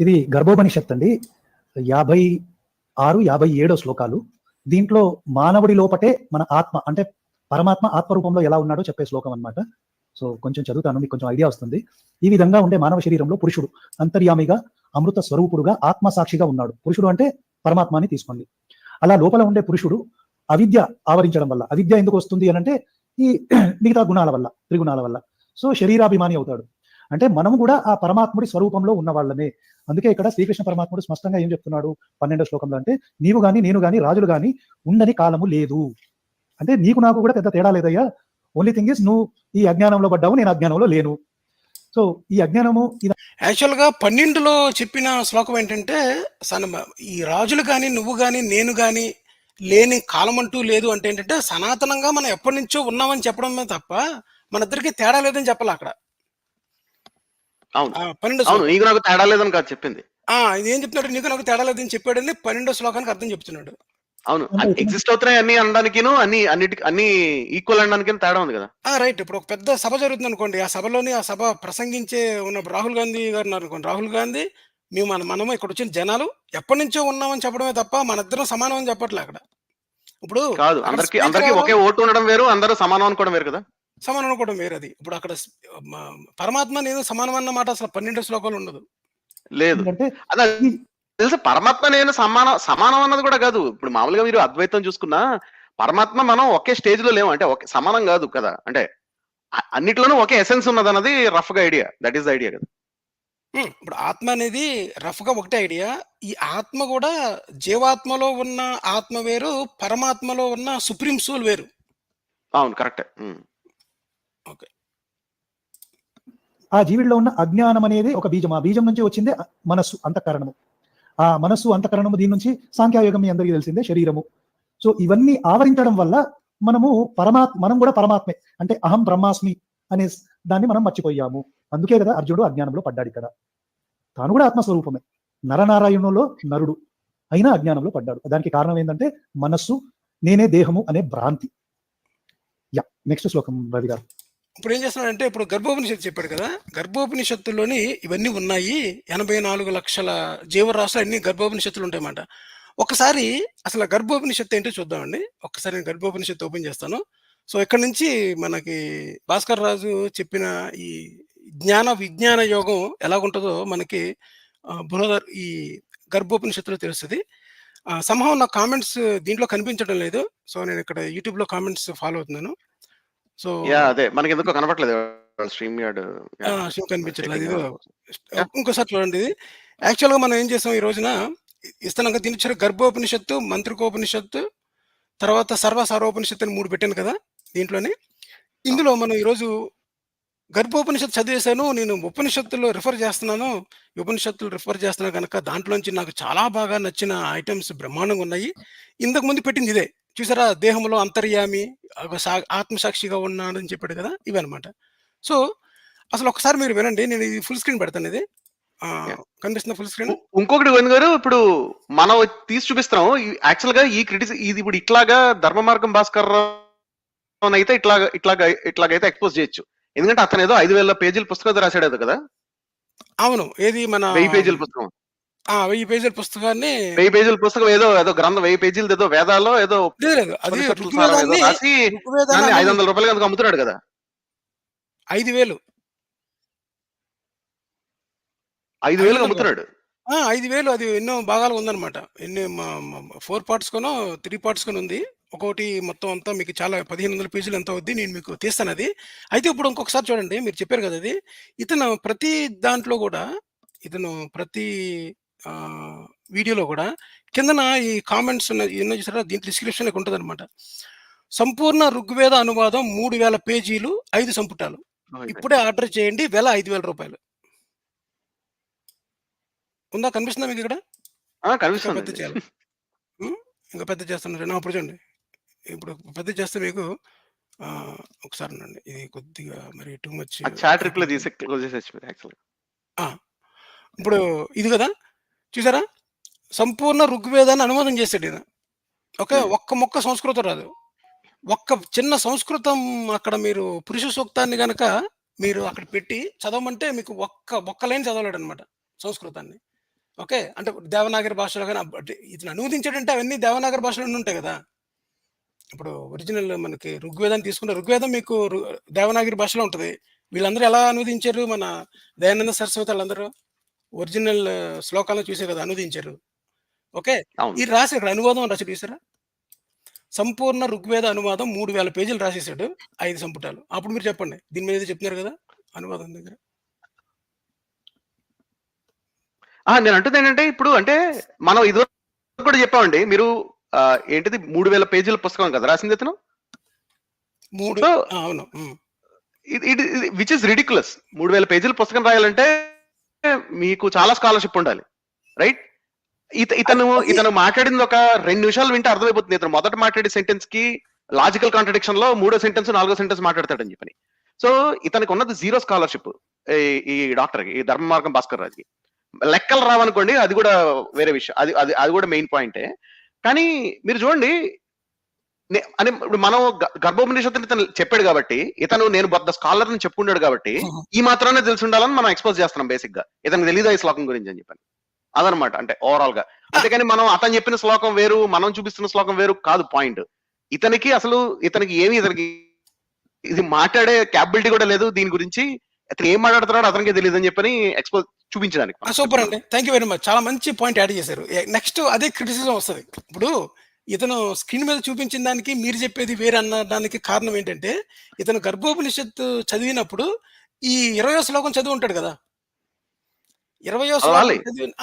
ఇది గర్భోపనిషత్ అండి. యాభై ఆరు యాభై ఏడో శ్లోకాలు. దీంట్లో మానవుడి లోపటే మన ఆత్మ అంటే పరమాత్మ ఆత్మ రూపంలో ఎలా ఉన్నాడో చెప్పే శ్లోకం అన్నమాట. సో కొంచెం చదువుతాను మీకు కొంచెం ఐడియా వస్తుంది. ఈ విధంగా ఉండే మానవ శరీరంలో పురుషుడు అంతర్యామిగా అమృత స్వరూపుడుగా ఆత్మ సాక్షిగా ఉన్నాడు. పురుషుడు అంటే పరమాత్మని తీసుకోండి. అలా లోపల ఉండే పురుషుడు అవిద్య ఆవరించడం వల్ల అవిద్య ఎందుకు వస్తుంది అని అంటే ఈ మిగతా గుణాల వల్ల త్రిగుణాల వల్ల. సో శరీరాభిమాని అవుతాడు. అంటే మనం కూడా ఆ పరమాత్ముడి స్వరూపంలో ఉన్న వాళ్ళమే. అందుకే ఇక్కడ శ్రీకృష్ణ పరమాత్ముడు స్పష్టంగా ఏం చెప్తున్నాడు పన్నెండో శ్లోకంలో అంటే నీవు గాని నేను గాని రాజులు గాని ఉండని కాలము లేదు. అంటే నీకు నాకు కూడా పెద్ద తేడా లేదయ్యా. ఓన్లీ థింగ్ ఇస్ నువ్వు ఈ అజ్ఞానంలో పడ్డావు నేను అజ్ఞానంలో లేను. సో ఈ అజ్ఞానము యాక్చువల్ యాక్చువల్గా పన్నెండులో చెప్పిన శ్లోకం ఏంటంటే సన ఈ రాజులు కానీ నువ్వు కానీ నేను కానీ లేని కాలం అంటూ లేదు అంటే ఏంటంటే సనాతనంగా మనం ఎప్పటి నుంచో ఉన్నామని చెప్పడమే తప్ప మన ఇద్దరికి తేడా లేదని చెప్పాలి అక్కడ. అవును. పన్నెండో అవును నీకు నాకు తేడా లేదని కాదు చెప్పింది. ఆ, ఇది ఏం చెప్తున్నాడు? నీకు నాకు తేడా లేదని చెప్పాడని పన్నెండో శ్లోకానికి అర్థం చెప్తున్నాడు. అవును ఎగ్జిస్ట్ అవుతున్నాయి అన్ని అనడానికిను అన్ని అన్నిటికి అన్ని ఈక్వల్ అనడానికి తేడా ఉంది కదా. రైట్ ఇప్పుడు ఒక పెద్ద సభ జరుగుతుంది అనుకోండి ఆ సభలోని ఆ సభ ప్రసంగించే ఉన్న రాహుల్ గాంధీ గారు అనుకోండి. రాహుల్ గాంధీ మేము మన మనము ఇక్కడ వచ్చిన జనాలు ఎప్పటి నుంచో ఉన్నామని చెప్పడమే తప్ప మన ఇద్దరం సమానం అని చెప్పట్లే అక్కడ. ఇప్పుడు కాదు అందరికి అందరికి? ఒకే ఓటు ఉండడం వేరు అందరూ సమానం అనుకోవడం వేరు కదా. సమానం అనుకోవడం వేరు అది. ఇప్పుడు అక్కడ పరమాత్మ నేను సమానం అన్న మాట అసలు పన్నెండు శ్లోకాలు ఉండదు. లేదు. తెలుసా? పరమాత్మ నేను సమానం సమానం అన్నది కూడా కాదు. ఇప్పుడు మామూలుగా మీరు అద్వైతం చూసుకున్నా పరమాత్మ మనం ఒకే స్టేజ్లో లేము. అంటే ఒకే సమానం కాదు కదా. అంటే అన్నిట్లోనూ ఒకే ఎసెన్స్ ఉన్నది అన్నది రఫ్గా ఐడియా దట్ ఈస్ ఐడియా కదా. హ్మ్, ఇప్పుడు ఆత్మ అనేది రఫ్గా ఒకటే ఐడియా. ఈ ఆత్మ కూడా జీవాత్మలో ఉన్న ఆత్మ వేరు పరమాత్మలో ఉన్న సుప్రీం సోల్ వేరు. అవును. కరెక్ట్. ఓకే ఆ జీవిలో ఉన్న అజ్ఞానం అనేది ఒక బీజం. ఆ బీజం నుంచి వచ్చిందే మనస్సు అంతఃకరణము. ఆ మనస్సు అంతఃకరణము దీని నుంచి సాంఖ్యాయోగం మీ అందరికీ తెలిసిందే శరీరము. సో ఇవన్నీ ఆవరించడం వల్ల మనము పరమాత్మ మనం కూడా పరమాత్మే. అంటే అహం బ్రహ్మాస్మి అనే దాన్ని మనం మర్చిపోయాము. అందుకే కదా అర్జునుడు అజ్ఞానంలో పడ్డాడు ఇక్కడ. తాను కూడా ఆత్మస్వరూపమే. నరనారాయణంలో నరుడు అయినా అజ్ఞానంలో పడ్డాడు. దానికి కారణం ఏంటంటే మనస్సు నేనే దేహము అనే భ్రాంతి. యా నెక్స్ట్ శ్లోకం రవి గారు. ఇప్పుడు ఏం చేస్తున్నాడంటే ఇప్పుడు గర్భోపనిషత్తు చెప్పాడు కదా గర్భోపనిషత్తులోని ఇవన్నీ ఉన్నాయి ఎనభై నాలుగు లక్షల జీవరాశులు అన్ని గర్భోపనిషత్తులు ఉంటాయన్నమాట. ఒకసారి అసలు గర్భోపనిషత్తు ఏంటో చూద్దామండి. ఒక్కసారి నేను గర్భోపనిషత్తు ఓపెన్ చేస్తాను. సో ఇక్కడ నుంచి మనకి భాస్కర్ రాజు చెప్పిన ఈ జ్ఞాన విజ్ఞాన యోగం ఎలాగుంటుందో మనకి ఆ, బృహదర్ ఈ గర్భోపనిషత్తులో తెలుస్తుంది. సంభవం నా కామెంట్స్ దీంట్లో కనిపించడం లేదు. సో నేను ఇక్కడ యూట్యూబ్లో కామెంట్స్ ఫాలో అవుతున్నాను. సో యా అదే. మనకి ఎందుకో కనపట్లేదు స్ట్రీమ్ యార్డ్. షో కనిపించట్లేదు. ఇంకోసారి చూడండి ఇది. యాక్చువల్గా మనం ఏం చేసాం ఈ రోజున? ఇస్తున్నాం కదా దీని వచ్చారు గర్భోపనిషత్తు మంత్రికోపనిషత్తు తర్వాత సర్వ సర్వోపనిషత్తు అని మూడు పెట్టాను కదా దీంట్లోనే. ఇందులో మనం ఈరోజు గర్భోపనిషత్తు చదివేశాను నేను ఉపనిషత్తులో రిఫర్ చేస్తున్నాను. ఉపనిషత్తులు రిఫర్ చేస్తున్నాను కనుక దాంట్లోంచి నాకు చాలా బాగా నచ్చిన ఐటమ్స్ బ్రహ్మాండంగా ఉన్నాయి. ఇంతకు ముందు పెట్టింది ఇదే. చూసారా? దేహంలో అంతర్యామి ఆత్మసాక్షిగా ఉన్నాడు అని చెప్పాడు కదా? ఇవి అనమాట సో అసలు ఒకసారి మీరు వినండి. నేను ఇది ఫుల్ స్క్రీన్ పెడతాను ఇది. కనిపిస్తున్న ఫుల్ స్క్రీన్? ఇంకొకటి గోవింద్ గారు ఇప్పుడు మనం తీసి చూపిస్తున్నాం. యాక్చువల్గా ఈ క్రిటిసి ఇది ఇప్పుడు ఇట్లాగా ధర్మ మార్గం భాస్కర్ అయితే ఇట్లాగా ఇట్లాగా ఇట్లాగైతే ఎక్స్పోజ్ చేయొచ్చు. ఎందుకంటే అతను ఏదో ఐదు వేల పేజీల పుస్తకం రాశాడు కదా? అవును. ఏది మన వెయ్యి పేజీల పుస్తకం. ఆ, వెయ్యి పేజీల పుస్తకాన్ని వెయ్యి పేజీల పుస్తకం ఏదో ఏదో గ్రంథం వెయ్యి పేజీలు ఏదో వేదాల్లో ఏదో లేదు అది రాసి ఐదు వందల రూపాయలకి అందుకు అమ్ముతున్నాడు కదా. ఐదు వేలు. ఐదు వందలు అమ్ముతున్నాడు. ఆ, ఐదు వేలు అది ఎన్నో భాగాలు ఉందన్నమాట. ఎన్ని ఫోర్ పార్ట్స్ కొనో త్రీ పార్ట్స్ కొని ఉంది. ఒక్కొక్కటి మొత్తం అంతా మీకు చాలా పదిహేను వందల పేజీలు ఎంత అవుద్ది నేను మీకు తీస్తాను అది. అయితే ఇప్పుడు ఇంకొకసారి చూడండి మీరు చెప్పారు కదా అది. ఇతను ప్రతి దాంట్లో కూడా ఇతను ప్రతి వీడియోలో కూడా కిందన ఈ కామెంట్స్ ఎన్నో చూసారా? దీంట్లో డిస్క్రిప్షన్ ఉంటుంది అనమాట సంపూర్ణ ఋగ్వేద అనువాదం మూడు వేల పేజీలు ఐదు సంపుటాలు. ఇప్పుడే ఆర్డర్ చేయండి వేల ఐదు వేల రూపాయలు. ఉందా? కనిపిస్తుందా మీకు ఇక్కడ? పెద్ద చేయాలి? ఇంకా పెద్ద చేస్తున్నారు. నా అప్పుడు చూడండి. ఇప్పుడు పెద్ద చేస్తే మీకు ఒకసారి ఉండండి. ఇది కొద్దిగా మరి టూ మచ్ ఆ చాట్ రిప్లై తీసి క్లోజ్ చేసేసి యాక్చువల్ ఇప్పుడు ఇది కదా? చూసారా? సంపూర్ణ ఋగ్వేదాన్ని అనువాదం చేశాడు ఈయన. ఓకే? Hmm. ఒక్క మొక్క సంస్కృతం రాదు. ఒక్క చిన్న సంస్కృతం అక్కడ మీరు పురుష సూక్తాన్ని గనక మీరు అక్కడ పెట్టి చదవమంటే మీకు ఒక్క ఒక్క లైన్ చదవలేడు అనమాట సంస్కృతాన్ని. ఓకే? అంటే దేవనాగరి భాషలో కానీ ఇతను అనువదించాడంటే అవన్నీ దేవనాగరి భాషలోనే ఉంటాయి కదా. ఇప్పుడు ఒరిజినల్ మనకి ఋగ్వేదాన్ని తీసుకుంటే ఋగ్వేదం మీకు దేవనాగరి భాషలో ఉంటుంది. వీళ్ళందరూ ఎలా అనువదించారు మన దయానంద సరస్వతి వాళ్ళందరూ? ఒరిజినల్ శ్లోకాలను చూసే కదా అనువదించారు. ఓకే? ఈ రాసి ఇక్కడ అనువాదం రాసి చూసారా? సంపూర్ణ ఋగ్వేద అనువాదం మూడు వేల పేజీలు రాసేసాడు ఐదు సంపుటాలు. అప్పుడు మీరు చెప్పండి దీని మీద చెప్తున్నారు కదా అనువాదం దగ్గర. నేను అంటుంది ఏంటంటే ఇప్పుడు అంటే మనం ఇది కూడా చెప్పామండి మీరు ఏంటిది మూడు వేల పేజీల పుస్తకం కదా రాసింది ఇతను మూడు అవును. ఇది విచ్ ఇస్ రిడికులస్ మూడు వేల పేజీల పుస్తకం రాయాలంటే మీకు చాలా స్కాలర్షిప్ ఉండాలి రైట్ ఇత ఇతను ఇతను మాట్లాడింది ఒక రెండు నిమిషాలు వింటే అర్థమైపోతుంది. ఇతను మొదట మాట్లాడే సెంటెన్స్కి లాజికల్ కాంట్రడిక్షన్లో మూడో సెంటెన్స్ నాలుగో సెంటెన్స్ మాట్లాడతాడని చెప్పని. సో ఇతనికి ఉన్నది జీరో స్కాలర్షిప్ ఈ డాక్టర్ ఈ ధర్మ మార్గం భాస్కర్ రాజుకి. లెక్కలు రావనుకోండి అది కూడా వేరే విషయం అది అది అది కూడా మెయిన్ పాయింటే కానీ మీరు చూడండి అని ఇప్పుడు మనం గర్భోపనిషత్తుని ఇతను చెప్పాడు కాబట్టి ఇతను నేను బొద్ద స్కాలర్ అని చెప్పుకున్నాడు కాబట్టి ఈ మాత్రానే తెలిసి ఉండాలని మనం ఎక్స్పోజ్ చేస్తున్నాం బేసిక్గా ఇతనికి తెలియదు ఈ శ్లోకం గురించి అని చెప్పని. అదనమాట అంటే ఓవరాల్గా. అంతేకాని మనం అతను చెప్పిన శ్లోకం వేరు మనం చూపిస్తున్న శ్లోకం వేరు కాదు పాయింట్ ఇతనికి అసలు ఇతనికి ఏమి ఇతనికి ఇది మాట్లాడే క్యాపబిలిటీ కూడా లేదు దీని గురించి. ఇతను ఏం మాట్లాడుతున్నాడో అతనికి తెలియదు అని చెప్పని ఎక్స్పోజ్ చూపించడానికి. సూపర్ అండి. థ్యాంక్ యూ వెరీ మచ్ చాలా మంచి పాయింట్ యాడ్ చేశారు. నెక్స్ట్ అదే క్రిటిసిజం వస్తుంది. ఇప్పుడు ఇతను స్క్రీన్ మీద చూపించిన దానికి మీరు చెప్పేది వేరే అన్నదానికి కారణం ఏంటంటే ఇతను గర్భోపనిషత్తు చదివినప్పుడు ఈ ఇరవయో శ్లోకం చదివి ఉంటాడు కదా. ఇరవయో శ్లోకం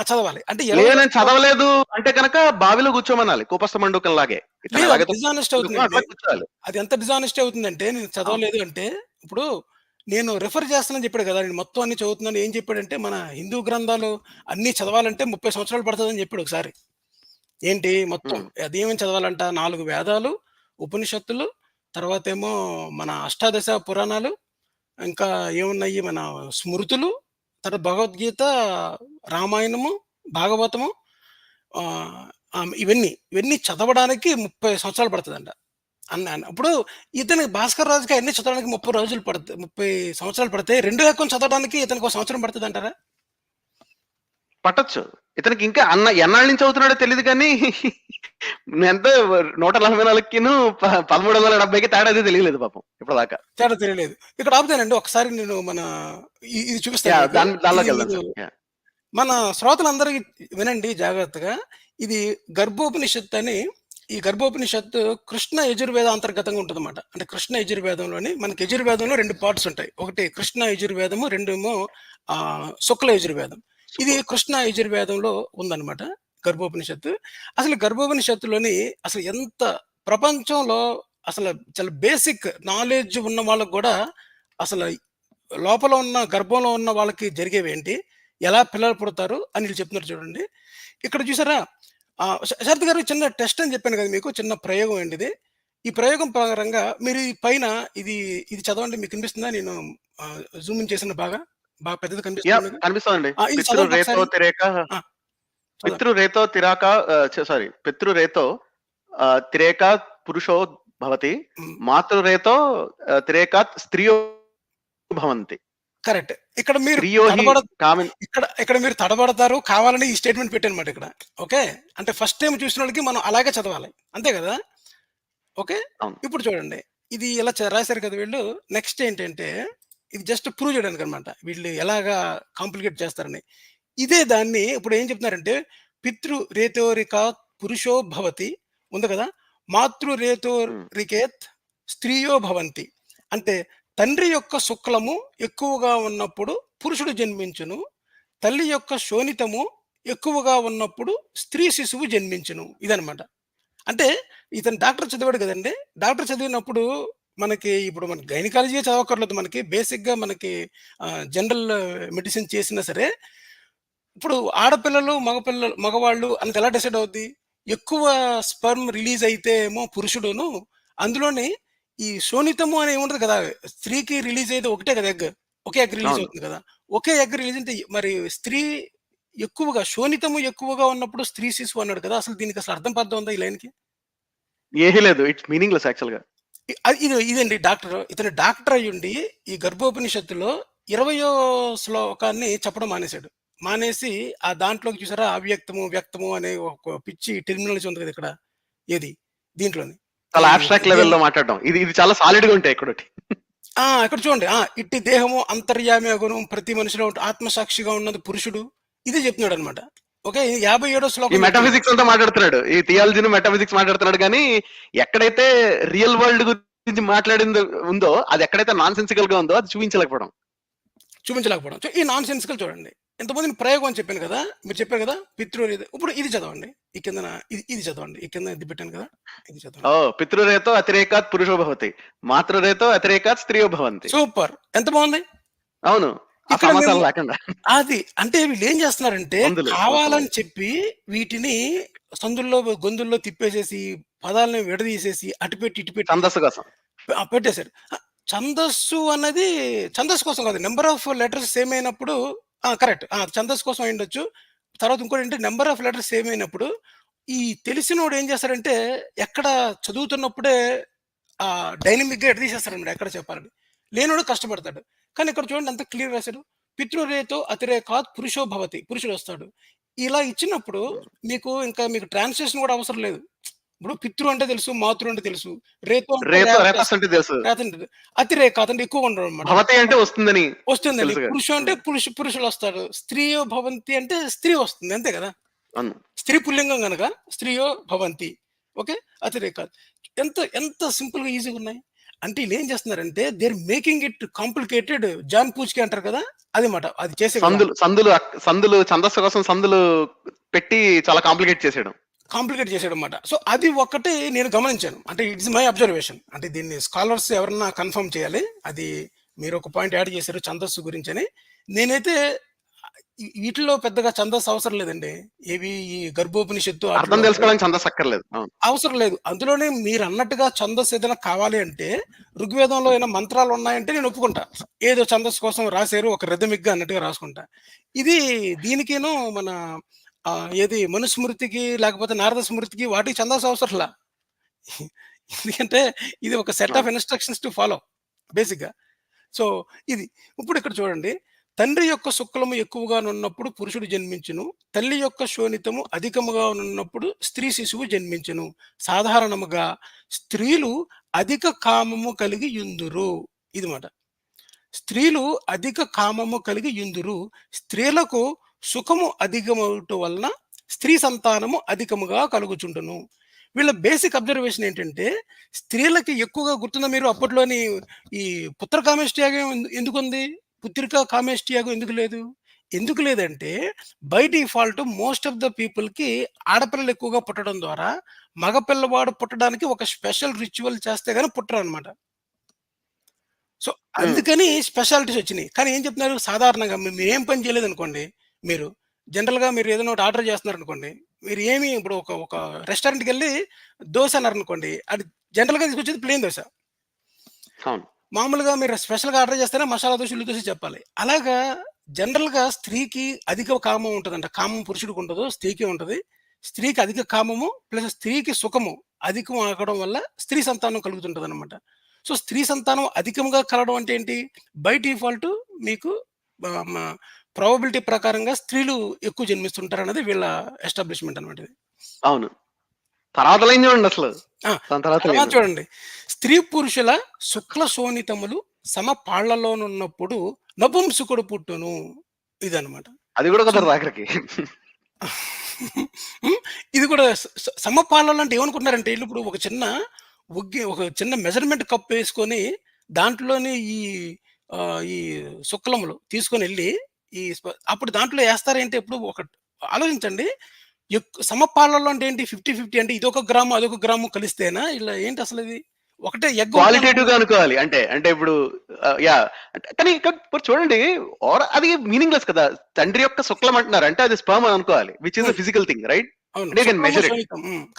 చదవాలి. అంటే నేను చదవలేదు అంటే కనుక బావిలో కూర్చోమనాలి కూపస్థ మండుకం లాగే. డిజానెస్ట్ అవుతుంది అది ఎంత డిజానెస్ట్ అవుతుందంటే నేను చదవలేదు అంటే ఇప్పుడు నేను రెఫర్ చేస్తానని చెప్పాడు కదా నేను మొత్తం అన్ని చదువుతున్నాను ఏం చెప్పాడంటే మన హిందూ గ్రంథాలు అన్ని చదవాలంటే ముప్పై సంవత్సరాలు పడుతుందని చెప్పాడు ఒకసారి. ఏంటి? మొత్తం. అదేమని చదవాలంట? నాలుగు వేదాలు ఉపనిషత్తులు తర్వాత ఏమో మన అష్టాదశ పురాణాలు ఇంకా ఏమున్నాయి? మన స్మృతులు తర్వాత భగవద్గీత రామాయణము భాగవతము ఇవన్నీ ఇవన్నీ చదవడానికి ముప్పై సంవత్సరాలు పడుతుందంట. అన్నాను అప్పుడు ఇతని భాస్కర్ రాజుకి అన్ని చదవడానికి ముప్పై రోజులు పడుతుంది ముప్పై సంవత్సరాలు పడతాయి రెండు హక్కును చదవడానికి ఇతనికి ఒక సంవత్సరం పడుతుంది అంటారా పట్టొచ్చు. ఇతనికి ఇంకా అన్న ఎన్నాళ్ళ నుంచి అవుతున్నాడో తెలియదు కానీ ఎంత నూట నలభై నాలుగుకిను పదమూడు వందల డెబ్బైకి తేడా అయితే తెలియలేదు పాపం ఇప్పటిదాకా. తేడా తెలియలేదు. ఇక్కడ ఆపుతానండి ఒకసారి నేను మన ఇది చూపిస్తాను. మన శ్రోతలందరికీ వినండి జాగ్రత్తగా. ఇది గర్భోపనిషత్తు అని ఈ గర్భోపనిషత్తు కృష్ణ యజుర్వేద అంతర్గతంగా ఉంటుందన్నమాట. అంటే కృష్ణ యజుర్వేదంలోని మనకి యజుర్వేదంలో రెండు పార్ట్స్ ఉంటాయి. ఒకటి కృష్ణ యజుర్వేదము రెండేమో ఆ శుక్ల యజుర్వేదం. ఇది కృష్ణ యజుర్వేదంలో ఉందన్నమాట గర్భోపనిషత్తు. అసలు గర్భోపనిషత్తులోని అసలు ఎంత ప్రపంచంలో అసలు చాలా బేసిక్ నాలెడ్జ్ ఉన్న వాళ్ళకు కూడా అసలు లోపల ఉన్న గర్భంలో ఉన్న వాళ్ళకి జరిగేవి ఏంటి ఎలా పిల్లలు పుడతారు అని వీళ్ళు చెప్తున్నారు చూడండి. ఇక్కడ చూసారా? శరత్ గారు చిన్న టెస్ట్ అని చెప్పాను కదా మీకు చిన్న ప్రయోగం అండి ఇది? ఈ ప్రయోగం ప్రకారంగా మీరు ఈ పైన ఇది ఇది చదవండి మీకు కనిపిస్తుందా నేను జూమ్ ఇన్ చేసిన బాగా. బాగా పెద్దది కనిపిస్తుంది కనిపిస్తోందండి. పితృ రేతో. తిరేక. ఆ, పితృ రేతో తిరాక సారీ పితృ రేతో తిరేక పురుషో భవతి. మాతృరేతో ఆ, తిరేకాత్ స్త్రియో భవంతి. కరెక్ట్. ఇక్కడ మీరు ఇక్కడ ఇక్కడ మీరు తడబడతారు కావాలని ఈ స్టేట్మెంట్ పెట్టానమాట ఇక్కడ. ఓకే? అంటే ఫస్ట్ టైం చూసిన వాళ్ళకి మనం అలాగే చదవాలి. అంతే కదా? ఓకే. ఇప్పుడు చూడండి. ఇది ఇలా రాశారు కదా వీళ్ళు? నెక్స్ట్ ఏంటంటే ఇది జస్ట్ ప్రూవ్ చేయడానికి అనమాట వీళ్ళు ఎలాగా కాంప్లికేట్ చేస్తారని. ఇదే దాన్ని ఇప్పుడు ఏం చెప్తున్నారంటే పితృ రేతోరిక పురుషో భవతి ఉంది కదా మాతృ రేతోరికేత్ స్త్రీయో భవంతి. అంటే తండ్రి యొక్క శుక్లము ఎక్కువగా ఉన్నప్పుడు పురుషుడు జన్మించును తల్లి యొక్క శోణితము ఎక్కువగా ఉన్నప్పుడు స్త్రీ శిశువు జన్మించును ఇదనమాట. అంటే ఇతను డాక్టర్ చదివాడు కదండి డాక్టర్ చదివినప్పుడు మనకి ఇప్పుడు మన గైనకాలజీ చదవకర్లేదు మనకి. బేసిక్గా మనకి జనరల్ మెడిసిన్ చేసినా సరే ఇప్పుడు ఆడపిల్లలు మగపిల్లలు మగవాళ్ళు అంత ఎలా డిసైడ్ అవుద్ది? ఎక్కువ స్పర్మ్ రిలీజ్ అయితే ఏమో పురుషుడును అందులోని ఈ శోణితము అని ఏముంటది కదా స్త్రీకి రిలీజ్ అయితే ఒకటే కదా ఎగ్. ఒకే ఎగ్ రిలీజ్. అవుతుంది కదా. ఒకే ఎగ్ రిలీజ్ అంటే మరి స్త్రీ ఎక్కువగా శోణితము ఎక్కువగా ఉన్నప్పుడు స్త్రీ శిశువు అన్నాడు కదా అసలు దీనికి అసలు అర్థం పర్థం ఉందా ఈ లైన్కి? ఏమీ లేదు. ఇట్స్ మీనింగ్లెస్ యాక్చువల్గా ఇది ఇదండి డాక్టర్. ఇతను డాక్టర్ అయ్యుండి ఈ గర్భోపనిషత్తులో ఇరవయో శ్లోకాన్ని చెప్పడం మానేశాడు. మానేసి ఆ దాంట్లోకి చూసారా అవ్యక్తము వ్యక్తము అనే ఒక పిచ్చి టెర్మినాలజీ ఉంది కదా ఇక్కడ. ఏది? దీంట్లోని. చాలా దేహం- లెవెల్లో మాట్లాడడం. ఇది ఇది చాలా సాలిడ్గా ఉంటాయి ఇక్కడ ఆ ఇక్కడ చూడండి. ఆ ఇట్టి దేహము అంతర్యామి గుణం ప్రతి మనిషిలో ఆత్మసాక్షిగా ఉన్నది పురుషుడు. ఇది చెప్తున్నాడు అనమాట ఓకే యాభై ఏడో ఈ శ్లోకం మెటాఫిజిక్స్ అంతా మాట్లాడుతున్నాడు. ఈ థియాలజీని మెటాఫిజిక్స్ మాట్లాడుతున్నాడు. కానీ ఎక్కడైతే రియల్ వరల్డ్ గురించి మాట్లాడింది ఉందో అది ఎక్కడైతే నాన్ సెన్సికల్గా ఉందో అది చూపించలేకపోవడం. చూపించలేకపోవడం. సో ఈ నాన్ సెన్సికల్ చూడండి ఎంతమంది ప్రయోగం అని చెప్పాను కదా మీరు చెప్పారు కదా పితృ ఇప్పుడు ఇది చదవండి. ఈ కింద ఇది ఇది చదవండి. ఈ కింద ఇది పెట్టాను కదా ఇది చదవండి. ఓ పితృరేతో అతిరేకాత్ పురుషో భవతి మాతృరేతో అతిరేకాత్ స్త్రియో భవంతి సూపర్. ఎంత బాగుంది? అవును. ఇక్కడ లేకుండా. అది అంటే వీళ్ళు ఏం చేస్తున్నారంటే కావాలని చెప్పి వీటిని సందుల్లో గొంతుల్లో తిప్పేసేసి పదాలను విడదీసేసి అటు పెట్టి ఇటు పెట్టి ఛందస్సు కోసం. పెట్టేశారు. ఛందస్సు అన్నది ఛందస్సు కోసం కాదు నెంబర్ ఆఫ్ లెటర్స్ సేమ్ అయినప్పుడు కరెక్ట్. ఛందస్సు కోసం అయి ఉండొచ్చు తర్వాత ఇంకోటి ఏంటి నెంబర్ ఆఫ్ లెటర్స్ సేమ్ అయినప్పుడు ఈ తెలిసినోడు ఏం చేస్తారంటే ఎక్కడ చదువుతున్నప్పుడే ఆ డైనమిక్గా ఎడ తీసేస్తారనమాట ఎక్కడ చెప్పాలని. లేనోడు కష్టపడతాడు. కానీ ఇక్కడ చూడండి అంత క్లియర్ రాశాడు పితృరేతో అతిరేకాత్ పురుషో భవతి పురుషుడు వస్తాడు. ఇలా ఇచ్చినప్పుడు మీకు ఇంకా మీకు ట్రాన్స్లేషన్ కూడా అవసరం లేదు. ఇప్పుడు పితృ అంటే తెలుసు మాతృ అంటే తెలుసు రేతో అతిరేకాత్ అంటే ఎక్కువ ఉండడం భవతి అంటే వస్తుందని వస్తుందండి. పురుషు అంటే పురుష పురుషులు వస్తారు. స్త్రీయో భవంతి అంటే స్త్రీ వస్తుంది అంతే కదా? స్త్రీ పుల్లింగం గనక స్త్రీయో భవంతి ఓకే? అతిరేకాత్. ఎంత ఎంత సింపుల్గా ఈజీగా ఉన్నాయి? అంటే వీళ్ళు ఏం చేస్తున్నారంటే దేర్ మేకింగ్ ఇట్ కాంప్లికేటెడ్ జాన్ పూజ్కి అంటారు కదా అది మాట అది చేసే. సందులు సందులు సందులు ఛందస్సు కోసం సందులు పెట్టి చాలా కాంప్లికేట్ చేసేయడం. కాంప్లికేట్ చేసాడు అనమాట సో అది ఒకటి నేను గమనించాను. అంటే ఇట్స్ మై అబ్జర్వేషన్ అంటే దీన్ని స్కాలర్స్ ఎవరన్నా కన్ఫర్మ్ చేయాలి అది మీరు ఒక పాయింట్ యాడ్ చేశారు ఛందస్సు గురించి అని. నేనైతే వీటిలో పెద్దగా ఛందస్సు అవసరం లేదండి. ఏవి ఈ గర్భోపనిషత్తు అర్థం తెలుసుకోవడానికి ఛందస్సు అక్కర్లేదు. అవసరం లేదు. అందులోనే మీరు అన్నట్టుగా ఛందస్సు ఏదైనా కావాలి అంటే ఋగ్వేదంలో ఏమైనా మంత్రాలు ఉన్నాయంటే నేను ఒప్పుకుంటా. ఏదో ఛందస్సు కోసం రాశారు ఒక rhythmic గా అన్నట్టుగా రాసుకుంటా. ఇది దీనికేను మన ఏది మనుస్మృతికి లేకపోతే నారద స్మృతికి వాటికి ఛందస్సు అవసరంలా ఎందుకంటే ఇది ఒక set of instructions to follow బేసిక్గా. సో ఇది. ఇప్పుడు ఇక్కడ చూడండి. తండ్రి యొక్క శుక్లము ఎక్కువగా ఉన్నప్పుడు పురుషుడు జన్మించును. తల్లి యొక్క శోణితము అధికముగా ఉన్నప్పుడు స్త్రీ శిశువు జన్మించును. సాధారణముగా స్త్రీలు అధిక కామము కలిగి యుందురు. ఇది మాట స్త్రీలు అధిక కామము కలిగి యుందురు. స్త్రీలకు సుఖము అధికమవుట వలన స్త్రీ సంతానము అధికముగా కలుగుచుండును. వీళ్ళ బేసిక్ అబ్జర్వేషన్ ఏంటంటే స్త్రీలకి ఎక్కువగా గుర్తుందా మీరు అప్పట్లోని ఈ పుత్ర కామేష్టియాగం ఎందుకుంది? పుత్రిక కామేష్టియాగం ఎందుకు లేదు? ఎందుకు లేదంటే by default most of the పీపుల్కి ఆడపిల్లలు ఎక్కువగా పుట్టడం ద్వారా మగపిల్లవాడు పుట్టడానికి ఒక స్పెషల్ రిచువల్ చేస్తే గానీ పుట్టరు అనమాట సో అందుకని స్పెషాలిటీస్ వచ్చినాయి. కానీ ఏం చెప్తున్నారు? సాధారణంగా మీరు ఏం పని చేయలేదు అనుకోండి మీరు జనరల్గా మీరు ఏదైనా ఒకటి ఆర్డర్ చేస్తున్నారు అనుకోండి మీరు ఏమి ఇప్పుడు ఒక ఒక రెస్టారెంట్కి వెళ్ళి దోశ అన్నారు అనుకోండి అది జనరల్గా తీసుకొచ్చేది ప్లేన్ దోశ. అవును. మామూలుగా మీరు స్పెషల్గా ఆర్డర్ చేస్తేనే మసాలా దోశ ఉల్లి దోశ చెప్పాలి. అలాగా జనరల్గా స్త్రీకి అధిక కామం ఉంటుందంట. కామం పురుషుడికి ఉండదు స్త్రీకి ఉంటుంది. స్త్రీకి అధిక కామము ప్లస్ స్త్రీకి సుఖము అధికం ఆగడం వల్ల స్త్రీ సంతానం కలుగుతుంటుంది అనమాట సో స్త్రీ సంతానం అధికంగా కలగడం అంటే ఏంటి? బై డిఫాల్ట్ మీకు ప్రాబబిలిటీ ప్రకారంగా స్త్రీలు ఎక్కువ జన్మిస్తుంటారు అనేది వీళ్ళ ఎస్టాబ్లిష్మెంట్ అనమాట ఇది. అవును. తర్వాత లైన్ చూడండి అసలు. తర్వాత. చూడండి. స్త్రీ పురుషుల శుక్ల శోణితములు సమ పాళ్ళలోనున్నప్పుడు నపుంసకుడు పుట్టును. ఇదన్నమాట. అది కూడా కుదరదు ఆఖరికి ఇది కూడా స- స- సమపాలనలు అంటే ఏమనుకుంటున్నారంటే వీళ్ళు ఇప్పుడు ఒక చిన్న ఉగ్గి ఒక చిన్న మెజర్మెంట్ కప్ వేసుకొని దాంట్లోని ఈ ఆ, ఈ శుక్లములు తీసుకొని వెళ్ళి ఈ అప్పుడు దాంట్లో వేస్తారేంటి? ఎప్పుడు ఒక ఆలోచించండి. సమపాలలో అంటే ఏంటి? ఫిఫ్టీ ఫిఫ్టీ అంటే ఇదొక గ్రాము అదొక గ్రాము కలిస్తేనా? ఇలా ఏంటి అసలు ఇది? ఒకటే ఎగ్ క్వాలిటేటివ్గా అనుకోవాలి. అంటే అంటే ఇప్పుడు యా కానీ ఇప్పుడు చూడండి or అది మీనింగ్లెస్ కదా. తండ్రి యొక్క శుక్లం అంటున్నారు. అంటే అది స్పర్మ్ అని అనుకోవాలి which is. Physical thing right it.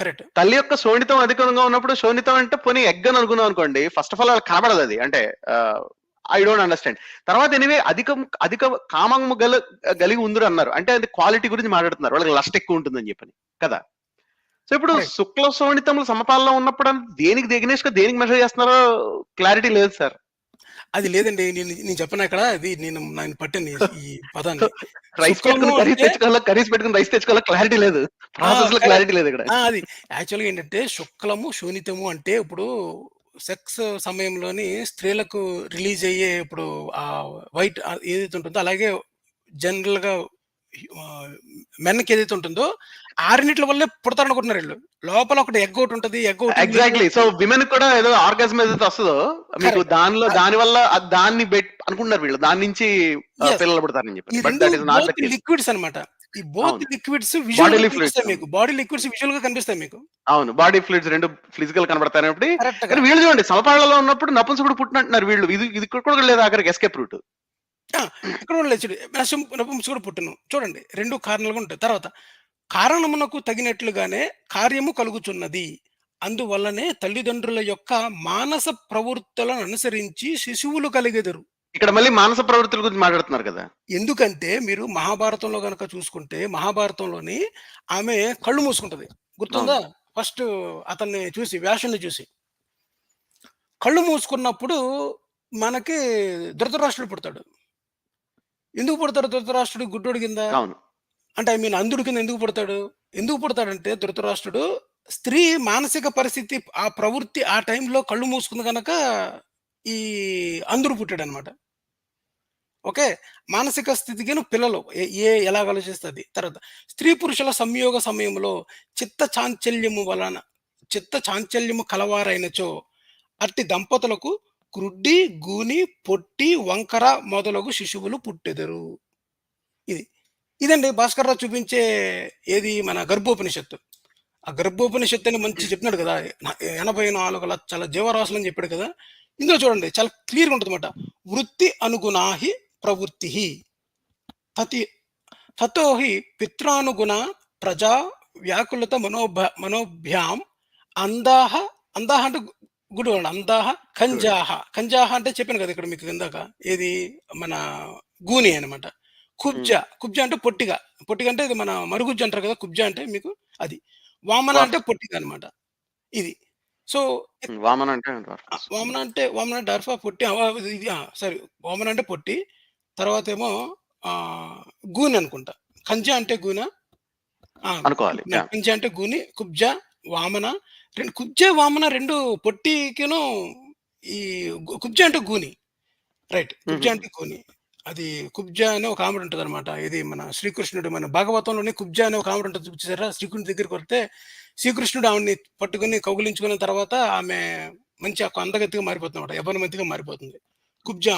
Correct. తల్లి యొక్క శోణితం అధికంగా ఉన్నప్పుడు శోణితం అంటే పోనీ ఎగ్ అని అనుకున్నాం అనుకోండి ఫస్ట్ ఆఫ్ ఆల్ కనబడదు అది. అంటే ఐ డోంట్ అండర్స్టాండ్ తర్వాత ఎనివే అధిక అధిక కామము గల గలిగి ఉందిరు అన్నారు. అంటే అది క్వాలిటీ గురించి మాట్లాడుతున్నారు. వాళ్ళకి లస్ట్ ఎక్కువ ఉంటుందని చెప్పని. కదా? సో ఇప్పుడు. శుక్ల శోణితములు సమపాలలో ఉన్నప్పుడు దేనికి దిగ్నేష్గా దేనికి మెజర్ చేస్తున్నారో క్లారిటీ లేదు సార్ అది లేదండి. నేను నేను చెప్పను అక్కడ. అది నేను నేను పట్టాను ఈ- పదాన్ని. రైస్ పెట్టుకుని కర్రీస్ తెచ్చుకోవాలో? కర్రీస్ పెట్టుకుని రైస్ తెచ్చుకోవాలో? క్లారిటీ లేదు. ప్రాసెస్లో. క్లారిటీ లేదు ఇక్కడ. యాక్చువల్గా ఏంటంటే శుక్లము శోణితము అంటే ఇప్పుడు సెక్స్ సమయంలోని స్త్రీలకు రిలీజ్ అయ్యే ఇప్పుడు ఆ వైట్ ఏదైతే ఉంటుందో అలాగే జనరల్గా మెన్కి ఏదైతే ఉంటుందో ఆరినిట్ల వల్లే పుడతారనుకుంటున్నారు వీళ్ళు. లోపల ఒకటి ఎగ్ ఒకటి ఉంటుంది ఎగ్ ఒకటి ఎగ్జాక్ట్లీ సో విమెన్ కూడా ఏదో ఆర్గాజం ఏదైతే వస్తుందో మీకు. దానిలో దాని వల్ల దాన్ని బెట్ అనుకుంటున్నారు వీళ్ళు. దాని నుంచి. పిల్లలు పడతారని చెప్పి లిక్విడ్స్ అన్నమాట. ఈ బోత్. లిక్విడ్స్ విజువల్ మీకు. బాడీ లిక్విడ్స్ విజువల్గా కనిపిస్తాయి మీకు. అవును. బాడీ ఫ్లూయిడ్స్ రెండు ఫిజికల్ కనబడతాయి కానీ వీళ్ళు చూడండి సమపాళ్ళలో ఉన్నప్పుడు నపుంసకుడు పుట్టినట్టున్నారు వీళ్ళు. ఇది ఇది కూడా లేదు ఆఖరికి ఎస్కేప్ రూట్ ఇక్కడ కూడా లేచుడు నపుంసకుడు కూడా పుట్టును. చూడండి రెండు కారణాలుగా ఉంటాయి. తర్వాత కారణమునకు తగినట్లుగానే కార్యము కలుగుచున్నది. అందువల్లనే తల్లిదండ్రుల యొక్క మానస ప్రవృత్తులను అనుసరించి శిశువులు కలిగెదరు. ఇక్కడ మళ్ళీ మానస ప్రవృత్తుల గురించి మాట్లాడుతున్నారు కదా. ఎందుకంటే మీరు మహాభారతంలో గనక చూసుకుంటే మహాభారతంలోని ఆమె కళ్ళు మూసుకుంటది. గుర్తుందా? ఫస్ట్ అతన్ని చూసి వ్యాసుని చూసి. కళ్ళు మూసుకున్నప్పుడు మనకి ధృతరాష్ట్రుడు పుడతాడు. ఎందుకు పుడతాడు ధృతరాష్ట్రుడు? గుడ్డోడు కింద? అంటే ఐ మీన్ అంధుడి కింద ఎందుకు పుడతాడు? ఎందుకు పుడతాడంటే ధృతరాష్ట్రుడు స్త్రీ మానసిక పరిస్థితి ఆ ప్రవృత్తి ఆ టైంలో కళ్ళు మూసుకుంది కనుక ఈ అందరూ పుట్టాడు అనమాట ఓకే? మానసిక స్థితికి పిల్లలు. ఏ- ఏ ఎలా ఆలోచిస్తుంది? తర్వాత స్త్రీ పురుషుల సంయోగ సమయంలో చిత్త చాంచల్యము వలన చిత్త చాంచల్యము కలవారైనచో అట్టి దంపతులకు క్రుడ్డి గూని పొట్టి వంకర మొదలగు శిశువులు పుట్టెదరు. ఇది. ఇదండి భాస్కర్రావు చూపించే ఏది మన గర్భోపనిషత్తు. ఆ గర్భోపనిషత్తు అని మంచి చెప్పినాడు కదా ఎనభై నాలుగు లక్షల జీవరాశులు అని చెప్పాడు కదా ఇందులో చూడండి చాలా క్లియర్గా ఉంటుంది అనమాట వృత్తి అనుగుణాహి ప్రవృత్తి తతి తతో హి పిత్రానుగుణ ప్రజా వ్యాకులత మనోభ మనోభ్యాం అందాహ అందాహ అంటే గుడి అందాహ కంజాహ కంజాహ అంటే చెప్పాను కదా ఇక్కడ మీకు ఇందాక ఏది? మన గూని అన్నమాట. కుబ్జ కుబ్జ అంటే పొట్టిగా. పొట్టిగా అంటే ఇది మన మరుగుజ్జు అంటారు కదా కుబ్జ అంటే మీకు అది. వామన అంటే పొట్టిగా అన్నమాట. ఇది. సో వామన్ అంటే వామన అంటే వామన డర్ఫా పొట్టి ఇది సారీ వామన అంటే పొట్టి తర్వాత ఏమో గూని అనుకుంటా. కంజ అంటే గూన? అనుకోవాలి. కంజ అంటే గూని కుబ్జ వామన రెండు కుబ్జ వామన రెండు పొట్టికిను ఈ కుబ్జ అంటే గూని. రైట్ కుబ్జ. అంటే గూని. అది కుబ్జ అనే ఒక ఆమెడు ఉంటుంది అనమాట ఇది మన శ్రీకృష్ణుడు మన భాగవతంలోనే కుబ్జ అనే ఒక ఆమెడు ఉంటుంది చూసారా? శ్రీకృష్ణుడి దగ్గరికి వస్తే శ్రీకృష్ణుడు ఆవిడని పట్టుకుని కౌగులించుకున్న తర్వాత ఆమె మంచి ఒక అందగతిగా మారిపోతుంది. అనమాట యవనమతిగా మారిపోతుంది కుబ్జ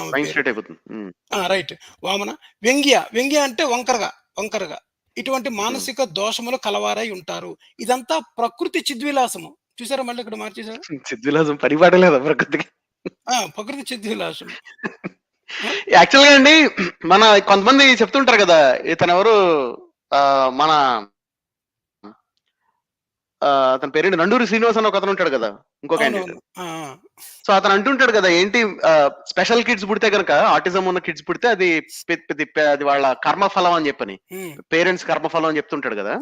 రైట్ వామన. వ్యంగ్య. వ్యంగ్య అంటే వంకరగా వంకరగా. ఇటువంటి మానసిక దోషములు కలవారై ఉంటారు. ఇదంతా ప్రకృతి చిద్విలాసము. చూసారా మళ్ళీ ఇక్కడ మార్చేసారా సిద్ధిలాసం పరిపాటలేదు ప్రకృతికి? ఆ, ప్రకృతి చిద్విలాసం. యాక్చువల్గా అండి మన కొంతమంది చెప్తుంటారు కదా ఇతను ఎవరు మన అతని పేరేంటి? నండూరి శ్రీనివాస్ అని ఒక అతను ఉంటాడు కదా ఇంకో క్యాండిడేట్. సో అతను అంటుంటాడు కదా ఏంటి స్పెషల్ కిడ్స్ పుడితే కనుక ఆటిజం ఉన్న కిడ్స్ పుడితే అది అది వాళ్ళ కర్మఫలం అని చెప్పని పేరెంట్స్ కర్మఫలం అని చెప్తుంటాడు కదా.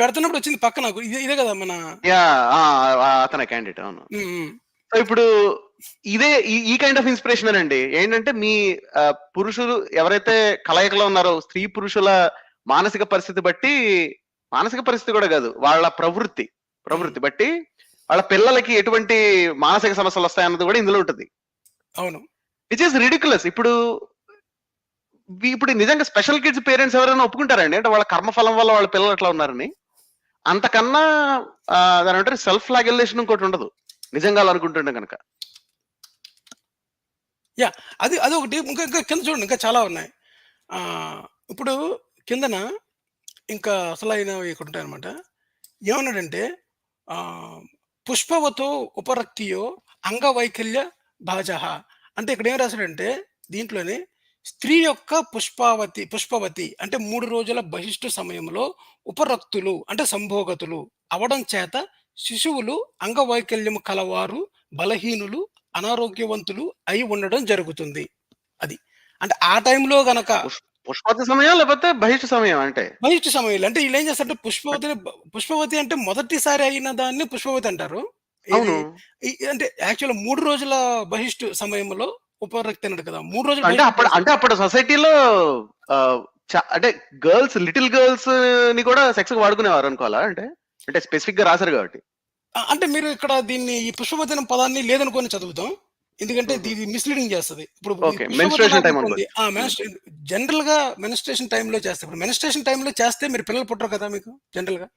పెడుతున్నప్పుడు వచ్చింది పక్క నాకు. ఇదే కదా మన యా అతనే క్యాండిడేట్ అవును. సో ఇప్పుడు ఇదే ఈ- కైండ్ ఆఫ్ ఇన్స్పిరేషన్ అండి ఏంటంటే మీ పురుషులు ఎవరైతే కలయికలో ఉన్నారో స్త్రీ పురుషుల మానసిక పరిస్థితి బట్టి మానసిక పరిస్థితి కూడా కాదు వాళ్ళ ప్రవృత్తి. ప్రవృత్తి బట్టి వాళ్ళ పిల్లలకి ఎటువంటి మానసిక సమస్యలు వస్తాయన్నది కూడా ఇందులో ఉంటుంది. అవును. విచ్ ఇస్ రిడికులస్ ఇప్పుడు ఇప్పుడు నిజంగా స్పెషల్ కిడ్స్ పేరెంట్స్ ఎవరైనా ఒప్పుకుంటారండి? అంటే వాళ్ళ కర్మఫలం వల్ల వాళ్ళ పిల్లలు అట్లా ఉన్నారని. అంతకన్నా దాని అంటే సెల్ఫ్ లాగెలేషన్ ఇంకోటి ఉండదు. నిజంగా అనుకుంటుండే కనుక అది అది ఒకటి ఇంకా ఇంకా కింద చూడండి. ఇంకా చాలా ఉన్నాయి. ఆ, ఇప్పుడు కిందన ఇంకా అసలైనవి ఇక్కడ ఉంటాయి అనమాట ఏమన్నాడంటే పుష్పవతో ఉపరక్తియో అంగవైకల్య భాజహ. అంటే ఇక్కడ ఏం రాశాడంటే దీంట్లోనే స్త్రీ యొక్క పుష్పావతి పుష్పవతి అంటే మూడు రోజుల బహిష్టు సమయంలో ఉపరక్తులు అంటే సంభోగతులు అవడం చేత శిశువులు అంగవైకల్యం కలవారు బలహీనులు అనారోగ్యవంతులు అయి ఉండడం జరుగుతుంది. అది. అంటే ఆ టైంలో గనక పుష్పవతి సమయం లేకపోతే బహిష్ట సమయం అంటే? బహిష్టు సమయంలో అంటే వీళ్ళు ఏం చేస్తారంటే పుష్పవతి పుష్పవతి అంటే మొదటిసారి అయిన దాన్ని పుష్పవతి అంటారు. అంటే యాక్చువల్ మూడు రోజుల బహిష్టు సమయంలో ఉపరక్తి అన్నాడు కదా. మూడు రోజులు అంటే అప్పుడు అంటే అప్పుడు సొసైటీలో అంటే గర్ల్స్ లిటిల్ గర్ల్స్ని కూడా సెక్స్ వాడుకునేవారు అనుకోవాలా? అంటే అంటే స్పెసిఫిక్గా రాశారు కాబట్టి. అంటే మీరు ఇక్కడ దీన్ని ఈ పుష్పవచనం పదాన్ని లేదనుకొని చదువుతాం. ఎందుకంటే. ఇది మిస్లీడింగ్ చేస్తుంది. ఇప్పుడు జనరల్గా మెనిస్ట్రేషన్ టైంలో చేస్తే ఇప్పుడు మెనిస్ట్రేషన్ టైంలో చేస్తే మీరు పిల్లలు పుట్టరు కదా మీకు జనరల్గా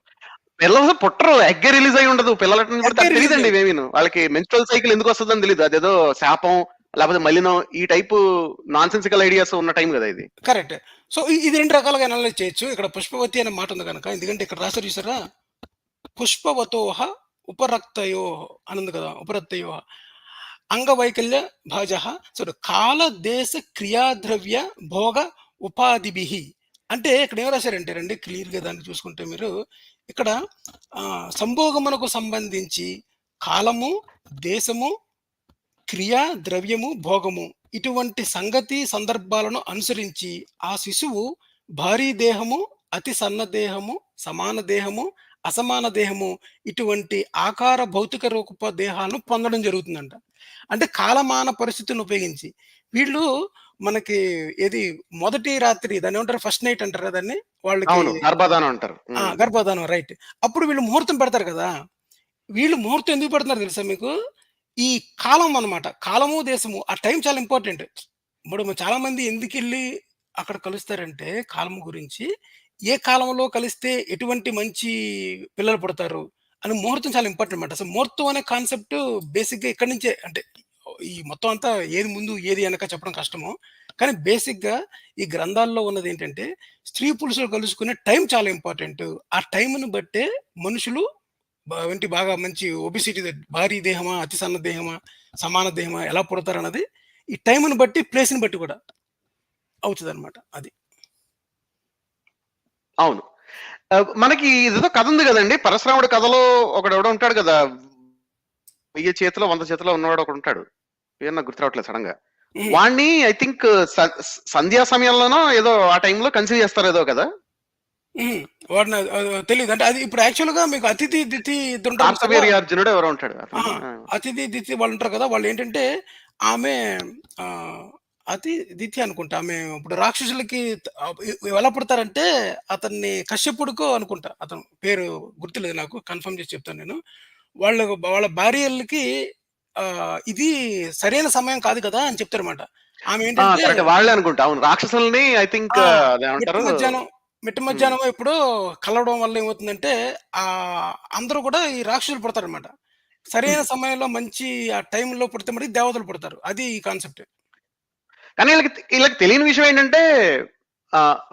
పిల్లలు పుట్టరు. ఎగ్ రిలీజ్ అయి ఉండదు. release తెలియదండి ఇవేమీను. వాళ్ళకి మెన్స్ట్రల్ సైకిల్ ఎందుకు వస్తుందని తెలియదు అదేదో శాపం లేకపోతే మలినం ఈ టైపు నాన్ సెన్సికల్ ఐడియాస్ ఉన్న టైం కదా ఇది. కరెక్ట్ సో ఇది రెండు రకాలుగా అనలైజ్ చేయొచ్చు. ఇక్కడ పుష్పవతి అనే మాట ఉంది కనుక ఎందుకంటే ఇక్కడ రాశారు చూసారా? పుష్పవతోహ ఉపరక్తయో అని ఉంది కదా ఉపరక్తయో అంగవైకల్య భాజ. సో కాల దేశ క్రియాద్రవ్య భోగ ఉపాధిభి. అంటే ఇక్కడ ఏం రాశారంటే రండి క్లియర్గా దాన్ని చూసుకుంటే మీరు ఇక్కడ సంభోగమునకు సంబంధించి కాలము దేశము క్రియ ద్రవ్యము భోగము ఇటువంటి సంగతి సందర్భాలను అనుసరించి ఆ శిశువు భారీ దేహము అతి సన్న దేహము సమాన దేహము అసమాన దేహము ఇటువంటి ఆకార భౌతిక రూప దేహాలను పొందడం జరుగుతుందంట. అంటే కాలమాన పరిస్థితిని ఉపయోగించి. వీళ్ళు మనకి ఏది మొదటి రాత్రి దాన్ని ఏమంటారు? ఫస్ట్ నైట్ అంటారు దాన్ని? వాళ్ళకి గర్భాధానం అంటారు. గర్భధానం రైట్. అప్పుడు వీళ్ళు ముహూర్తం పెడతారు కదా? వీళ్ళు ముహూర్తం ఎందుకు పెడుతున్నారు తెలుసా మీకు? ఈ కాలం అన్నమాట. కాలము దేశము ఆ టైం చాలా ఇంపార్టెంట్. ఇప్పుడు చాలా మంది ఎందుకు వెళ్ళి అక్కడ కలుస్తారంటే కాలము గురించి. ఏ కాలంలో కలిస్తే ఎటువంటి మంచి పిల్లలు పుడతారు? అని ముహూర్తం చాలా ఇంపార్టెంట్ అనమాట అసలు ముహూర్తం అనే కాన్సెప్ట్ బేసిక్గా ఇక్కడి నుంచే అంటే ఈ మొత్తం అంతా ఏది ముందు ఏది వెనక చెప్పడం కష్టము. కానీ బేసిక్గా ఈ గ్రంథాల్లో ఉన్నది ఏంటంటే స్త్రీ పురుషులు కలుసుకునే టైం చాలా ఇంపార్టెంట్. ఆ టైంను బట్టే మనుషులు వంటి ఏంటి బాగా మంచి ఒబిసిటీ భారీ దేహమా అతి సన్న దేహమా సమాన దేహమా ఎలా పుడతారు అన్నది ఈ టైంను బట్టి ప్లేస్ని బట్టి కూడా అవుతుంది అనమాట అది. అవును. మనకి ఇదేదో కథ ఉంది కదండి. పరశురాముడి కథలో ఒకడు ఎవడో ఉంటాడు కదా. వెయ్యి చేతిలో వంద చేతిలో ఉన్నవాడు ఒకడు ఉంటాడు. నాకు గుర్తు రావట్లేదు సడన్గా. వాణ్ణి ఐ థింక్ సంధ్యా సమయంలోనో ఏదో ఆ టైంలో కన్సీవ్ చేస్తారు ఏదో కదా. తెలియదు అంటే అది ఇప్పుడు యాక్చువల్గా మీకు అతిథి దితి అర్జునుడు ఎవరో ఉంటాడు. అతిథి దితి వాళ్ళు ఉంటారు కదా. వాళ్ళు ఏంటంటే ఆమె ఆ, అతి దితి అనుకుంటా. ఆమె ఇప్పుడు రాక్షసులకి ఎలా పుడతారంటే అతన్ని కశ్యపుడుకో అనుకుంటా. అతను పేరు గుర్తులేదు నాకు కన్ఫర్మ్ చేసి చెప్తాను నేను. వాళ్ళ వాళ్ళ భార్యలకి ఆ, ఇది సరైన సమయం కాదు కదా అని చెప్తారన్నమాట. ఆమె ఏంటంటే కరెక్ట్. వాళ్ళే అనుకుంటా. అవును రాక్షసుల్ని ఐ థింక్ మధ్యాహ్నం మిట్ట మధ్యాహ్నం ఎప్పుడు కలవడం వల్ల ఏమవుతుందంటే ఆ అందరూ కూడా ఈ రాక్షసులు పుడతారు అనమాట సరైన సమయంలో మంచి ఆ టైంలో పుడితే మరి దేవతలు పుడతారు. అది ఈ కాన్సెప్ట్. కానీ వీళ్ళకి వీళ్ళకి తెలియని విషయం ఏంటంటే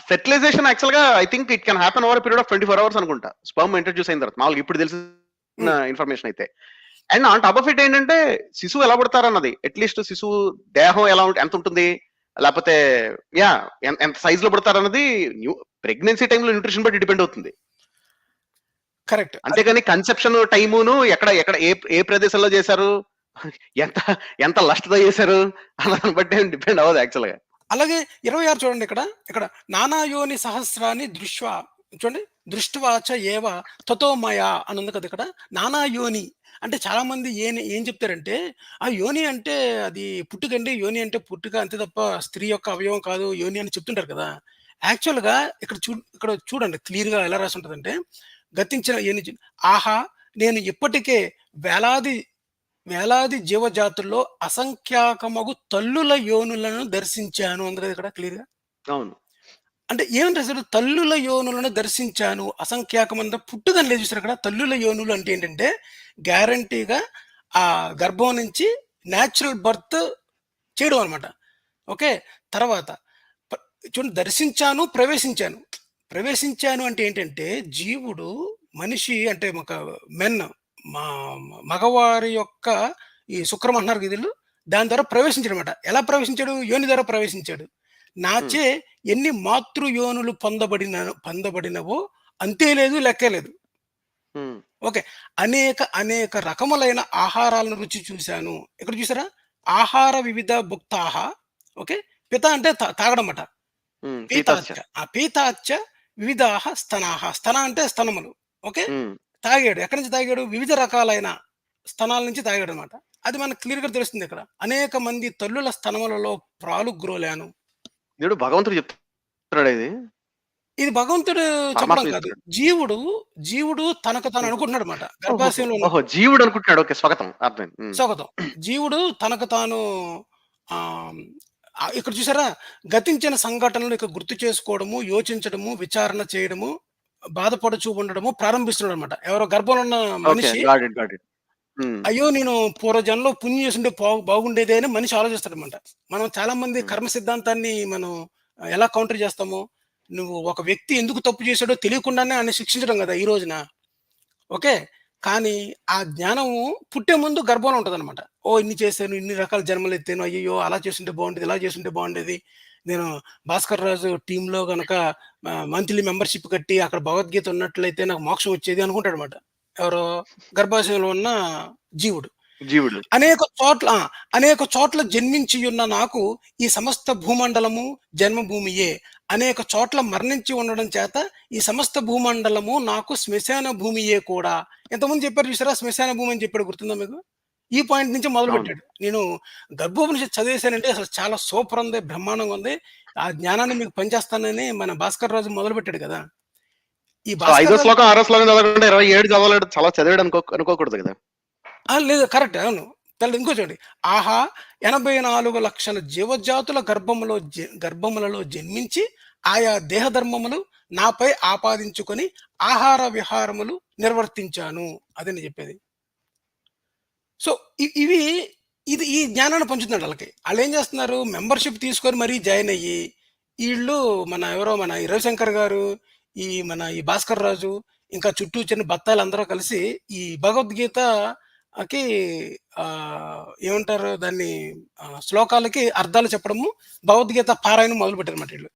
ఫెర్టిలైజేషన్ యాక్చువల్గా I think it can happen over period of twenty four hours అనుకుంటా. స్పర్మ్ ఇంట్రడ్యూస్ అయిన తర్వాత. మామూలుగా ఇప్పుడు తెలిసిన ఇన్ఫర్మేషన్ అయితే. And on top of it ఏంటంటే శిశువు ఎలా పుడతారన్నది. అట్లీస్ట్ శిశువు దేహం ఎలా ఉంట- ఎంత ఉంటుంది? లేకపోతే యా ఎంత సైజ్లో పుడతారన్నది న్యూ ప్రెగ్నెన్సీ టైంలో న్యూట్రిషన్ బట్టి డిపెండ్ అవుతుంది. కరెక్ట్ అంతేగాని కన్సెప్షన్ టైమును ఎక్కడ ఎక్కడ ఏ ఏ ప్రదేశంలో చేశారు? ఎంత ఎంత లష్టత చేశారు? అన్నదాన్ని బట్టి డిపెండ్ అవ్వదు యాక్చువల్గా. అలాగే ఇరవై ఆరు చూడండి ఇక్కడ. ఇక్కడ నానాయోని సహస్రాన్ని దృష్వా చూడండి. దృష్టివాచ ఏవ తతోమయ అని ఉంది కదా ఇక్కడ. నానా యోని అంటే చాలా మంది ఏం ఏం చెప్తారంటే ఆ యోని అంటే అది పుట్టుకండి యోని అంటే పుట్టుక అంతే తప్ప స్త్రీ యొక్క అవయవం కాదు యోని అని చెప్తుంటారు కదా. యాక్చువల్గా ఇక్కడ చూ ఇక్కడ చూడండి క్లియర్గా ఎలా రాసి ఉంటుందంటే గతించిన యోని ఆహా నేను ఇప్పటికే వేలాది వేలాది జీవజాతుల్లో అసంఖ్యాకమగు తల్లుల యోనులను దర్శించాను. ఉంది కదా ఇక్కడ క్లియర్గా? అవును. అంటే ఏమంటే అసలు తల్లుల యోనులను దర్శించాను. అసంఖ్యాకమంద పుట్టుదని లేదు చూసారు ఇక్కడ? తల్లుల యోనులు అంటే ఏంటంటే గ్యారంటీగా ఆ గర్భం నుంచి న్యాచురల్ బర్త్ చేయడం అనమాట ఓకే? తర్వాత చూడండి దర్శించాను ప్రవేశించాను. ప్రవేశించాను అంటే ఏంటంటే జీవుడు మనిషి అంటే ఒక మెన్ మా మగవారి యొక్క ఈ శుక్రం అంటున్నారు కదా వీళ్ళు? దాని ద్వారా ప్రవేశించాడు అనమాట ఎలా ప్రవేశించాడు? యోని ద్వారా ప్రవేశించాడు. నాచే ఎన్ని మాతృ యోనులు పొందబడిన పొందబడినవో అంతే లేదు లెక్కే లేదు. ఉమ్, అనేక అనేక రకములైన ఆహారాలను రుచి చూశాను. ఇక్కడ చూసారా ఆహార వివిధ భుక్తాహ ఓకే. పిత అంటే తా- తాగడం అట ఉమ్, పీతాచ్చ. ఆ పీతాచ్చ వివిధాహ స్తనాహ. స్తన అంటే స్తనములు ఓకే. తాగాడు. ఎక్కడి నుంచి తాగాడు? వివిధ రకాలైన స్తనాల నుంచి తాగాడు అనమాట అది మనకు క్లియర్గా తెలుస్తుంది ఇక్కడ. అనేక మంది తల్లుల స్తనములలో ప్రాలు గ్రోలాను. దేవుడు భగవంతుడు చెప్తున్నాడు ఇది. ఇది భగవంతుడు చెప్పడం కాదు. జీవుడు జీవుడు తనకు తాను అనుకుంటున్నాడు అనమాట గర్భాశయంలో జీవుడు అనుకుంటున్నాడు. ఓకే స్వాగతం. అర్థమైంది. ఉమ్. స్వాగతం. జీవుడు తనకు తాను ఆ ఆ, ఇక్కడ చూసారా? గతించిన సంఘటనలు ఇక గుర్తు చేసుకోవడము యోచించడము విచారణ చేయడము బాధపడుచూ ఉండడము ప్రారంభిస్తున్నాడు అనమాట ఎవరో గర్భంలో ఉన్న మనిషి ఉమ్. అయ్యో నేను పూర్వజన్లో పుణ్యం చేస్తుంటే బాగు- బాగుండేదే అని మనిషి ఆలోచిస్తాడు అనమాట మనం చాలా మంది Hmm. కర్మ సిద్ధాంతాన్ని మనం ఎలా కౌంటర్ చేస్తాము నువ్వు ఒక వ్యక్తి ఎందుకు తప్పు చేశాడో తెలియకుండానే ఆయన శిక్షించడం కదా ఈ రోజున. ఓకే? కానీ ఆ జ్ఞానము పుట్టే ముందు గర్భంలో ఉంటుంది అనమాట ఓ ఇన్ని చేశాను ఇన్ని రకాల జన్మలు ఎత్తాను అయ్యో అలా చేస్తుంటే బాగుండేది ఇలా చేస్తుంటే బాగుండేది నేను భాస్కర్ రాజు టీంలో కనుక మంత్లీ మెంబర్షిప్ కట్టి అక్కడ భగవద్గీత ఉన్నట్లయితే నాకు మోక్షం వచ్చేది అనుకుంటాడు అనమాట ఎవరో గర్భాశయంలో ఉన్న జీవుడు. జీవుడు. అనేక చోట్ల అనేక చోట్ల జన్మించి ఉన్న నాకు ఈ సమస్త భూమండలము జన్మభూమియే. అనేక చోట్ల మరణించి ఉండడం చేత ఈ సమస్త భూమండలము నాకు శ్మశాన భూమియే కూడా. ఎంతమంది చెప్పారు చూసారా? శ్మశాన భూమి అని చెప్పాడు గుర్తుందా మీకు? ఈ పాయింట్ నుంచి మొదలు. పెట్టాడు. నేను గర్భోపనిషత్ చదివేశానంటే అసలు చాలా సూపర్ ఉంది బ్రహ్మాండంగా ఉంది. ఆ జ్ఞానాన్ని మీకు పనిచేస్తానని మన భాస్కర్ రాజు మొదలు పెట్టాడు కదా. ఈ ఐదో శ్లోకం ఆరో శ్లోకం చదవకుండా ఇరవై ఏడు చదవలేడు చాలా చదివాడు అనుకో అనుకోకూడదు కదా. లేదు కరెక్ట్ అవును. తెల్ల ఇంకో చూడండి. ఆహా ఎనభై నాలుగు లక్షల జీవజాతుల గర్భములో గర్భములలో జన్మించి ఆయా దేహధర్మములు నాపై ఆపాదించుకొని ఆహార విహారములు నిర్వర్తించాను. అదని చెప్పేది. సో ఇవి ఇది ఈ జ్ఞానాన్ని పంచుతున్నాడు వాళ్ళకి. వాళ్ళు ఏం చేస్తున్నారు? మెంబర్షిప్ తీసుకొని మరీ జాయిన్ అయ్యి వీళ్ళు మన ఎవరో మన ఈ రవిశంకర్ గారు ఈ మన ఈ భాస్కర్ రాజు ఇంకా చుట్టూ చిన్న బత్తాలు అందరూ కలిసి ఈ భగవద్గీతకి ఏమంటారు దాన్ని శ్లోకాలకి అర్థాలు చెప్పడము భగవద్గీత పారాయణం మొదలు పెట్టారు వీళ్ళు.